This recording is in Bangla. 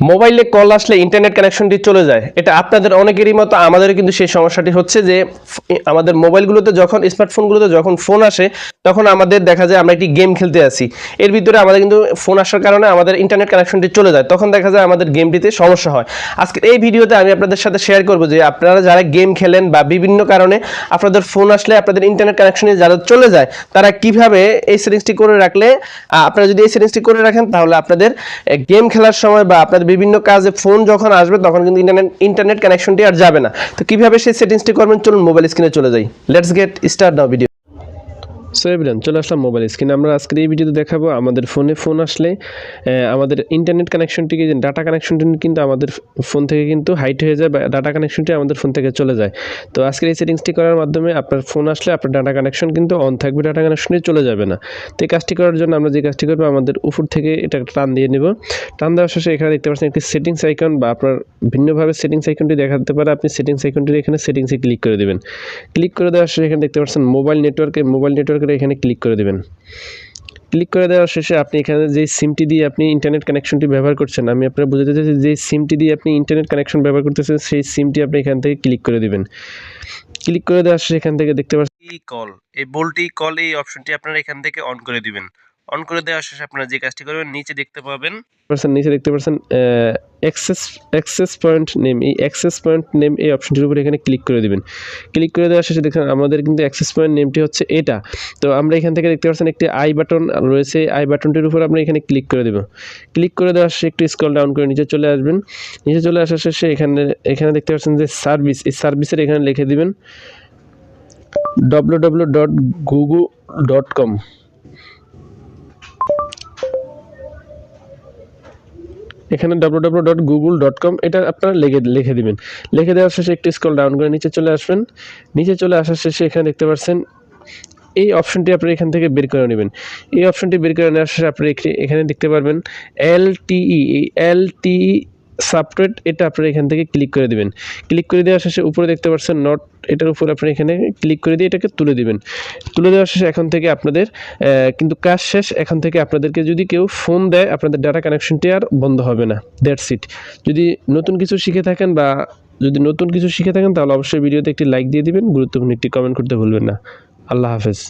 মোবাইলে কল আসলে ইন্টারনেট কানেকশনটি চলে যায়। এটা আপনাদের অনেকেরই মতো, আমাদেরও কিন্তু সেই সমস্যাটি হচ্ছে যে, আমাদের মোবাইলগুলোতে যখন স্মার্টফোনগুলোতে যখন ফোন আসে, তখন আমাদের দেখা যায় আমরা একটি গেম খেলতে আসি এর ভিতরে আমাদের কিন্তু ফোন আসার কারণে আমাদের ইন্টারনেট কানেকশনটি চলে যায়। তখন দেখা যায় আমাদের গেমটিতে সমস্যা হয়। আজকে এই ভিডিওতে আমি আপনাদের সাথে শেয়ার করব যে, আপনারা যারা গেম খেলেন বা বিভিন্ন কারণে আপনাদের ফোন আসলে আপনাদের ইন্টারনেট কানেকশনে যারা চলে যায়, তারা কীভাবে এই সেটিংসটি করে রাখলে আপনারা যদি এই সেটিংসটি করে রাখেন, তাহলে আপনাদের গেম খেলার সময় বা আপনাদের বিভিন্ন কাজে ফোন যখন আসবে, তখন কিন্তু ইন্টারনেট ইন্টারনেট কানেকশনটি আর যাবে না। তো কীভাবে সেই সেটিংসটি করবেন? চলুন মোবাইল স্ক্রিনে চলে যাই। Let's get start now video so everyone চলে আসলাম মোবাইল স্ক্রিনে আমরা আজকের এই ভিডিওতে দেখাবো আমাদের ফোনে ফোন আসলে আমাদের ইন্টারনেট কানেকশনটিকে ডাটা কানেকশনটি কিন্তু আমাদের ফোন থেকে কিন্তু হাইট হয়ে যায় বা ডাটা কানেকশনটি আমাদের ফোন থেকে চলে যায়। তো আজকের এই সেটিংসটি করার মাধ্যমে আপনার ফোন আসলে আপনার ডাটা কানেকশন কিন্তু অন থাকবে ডাটা কানেকশনটি চলে যাবে না। তো এই কাজটি করার জন্য আমরা যে কাজটি করব, আমাদের উপর থেকে এটা টান দিয়ে নেব। টান দেওয়ার শেষে এখানে দেখতে পাচ্ছেন একটি সেটিংস আইকন বা আপনার ভিন্নভাবে সেটিংস আইকনটি দেখাতে পারে। আপনি সেটিংস আইকনটির এখানে সেটিংসে ক্লিক করে দেবেন। ক্লিক করে দেওয়ার শেষে এখানে দেখতে পাচ্ছেন মোবাইল নেটওয়ার্কে মোবাইল নেটওয়ার্কের এখানে ক্লিক করে দেবেন। ক্লিক করে দেওয়ার শেষে আপনি এখানে যে সিমটি দিয়ে আপনি ইন্টারনেট কানেকশনটি ব্যবহার করছেন, আমি আপনার বুঝাতে চাইছি যে সিমটি দিয়ে আপনি ইন্টারনেট কানেকশন ব্যবহার করতেছেন, সেই সিমটি আপনি এখান থেকে ক্লিক করে দেবেন। ক্লিক করে দেওয়ার শেষে এখান থেকে দেখতে পাচ্ছেন এই কল এই বোল্টি কল এই অপশনটি আপনারা এখান থেকে অন করে দিবেন। অন করে দেওয়ার শেষে আপনারা যে কাজটি করবেন, নিচে দেখতে পাবেন। পারছেন, নিচে দেখতে পাচ্ছেন অ্যাক্সেস অ্যাক্সেস পয়েন্ট নেম এই অ্যাক্সেস পয়েন্ট নেম এই অপশনটির উপরে এখানে ক্লিক করে দিবেন। ক্লিক করে দেওয়ার শেষে দেখেন, আমাদের কিন্তু অ্যাক্সেস পয়েন্ট নেমটি হচ্ছে এটা। তো আমরা এখান থেকে দেখতে পাচ্ছেন একটি আই বাটন রয়েছে আই বাটনটির উপর আমরা এখানে ক্লিক করে দেব। ক্লিক করে দেওয়ার শেষে একটু স্ক্রল ডাউন করে নিচে চলে আসবেন। নিচে চলে আসার শেষে এখানে এখানে দেখতে পাচ্ছেন যে সার্ভিস এই সার্ভিসের এখানে লিখে দিবেন ডব্লিউ ডব্লিউ ডট গুগু ডট কম এখানে W W dot Google dot com এটা আপনারা লেগে লিখে দেবেন। লিখে দেওয়ার শেষে একটি স্কল ডাউন করে নিচে চলে আসবেন। নিচে চলে আসার শেষে এখানে দেখতে পাচ্ছেন, এই অপশনটি আপনি এখান থেকে বের করে নেবেন। এই অপশনটি বের করে নেওয়ার শেষে আপনি এখানে দেখতে পারবেন, এল টিই এই এল টিই সাবট্রেট এটা আপনারা এখান থেকে ক্লিক করে দিবেন। ক্লিক করে দেওয়ার শেষে উপরে দেখতে পাচ্ছেন নট এটার উপর আপনি এখানে ক্লিক করে দিয়ে এটাকে তুলে দিবেন। তুলে দেওয়ার শেষে এখন থেকে আপনাদের কিন্তু কাজ শেষ, এখন থেকে আপনাদেরকে যদি কেউ ফোন দেয়, আপনাদের ডাটা কানেকশনটি আর বন্ধ হবে না। দ্যাটস ইট যদি নতুন কিছু শিখে থাকেন বা যদি নতুন কিছু শিখে থাকেন, তাহলে অবশ্যই ভিডিওতে একটি লাইক দিয়ে দিবেন। গুরুত্বপূর্ণ একটি কমেন্ট করতে ভুলবেন না। আল্লাহ হাফেজ।